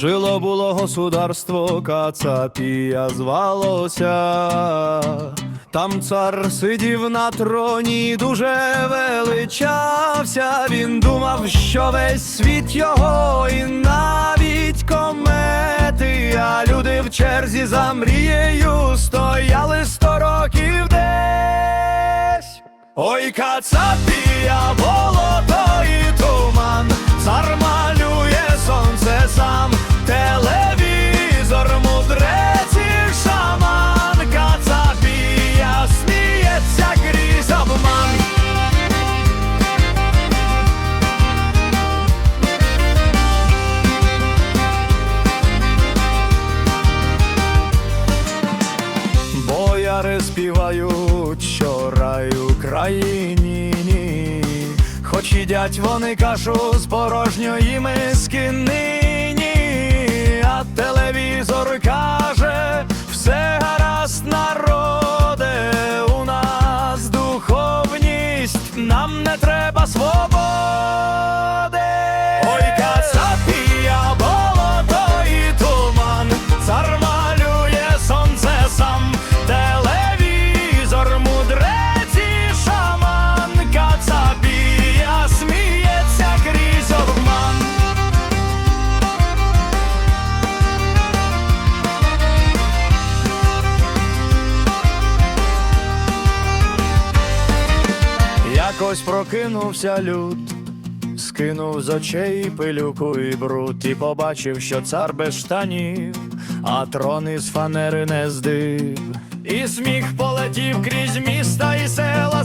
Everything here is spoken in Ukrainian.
Жило було государство, Кацапія звалося. Там цар сидів на троні, дуже величався. Він думав, що весь світ його, і навіть комети, а люди в черзі за мрією стояли сто років десь. Ой, кацапія, болото співають, що рай Україні, ні. хоч їдять вони кашу з порожньої миски нині, а телевізор каже, все гаразд народе, у нас духовність, нам не треба свободи. Якось прокинувся люд, скинув з очей пилюку і бруд, і побачив, що цар без штанів, а трон із фанери не здив. І сміх полетів крізь міста і села.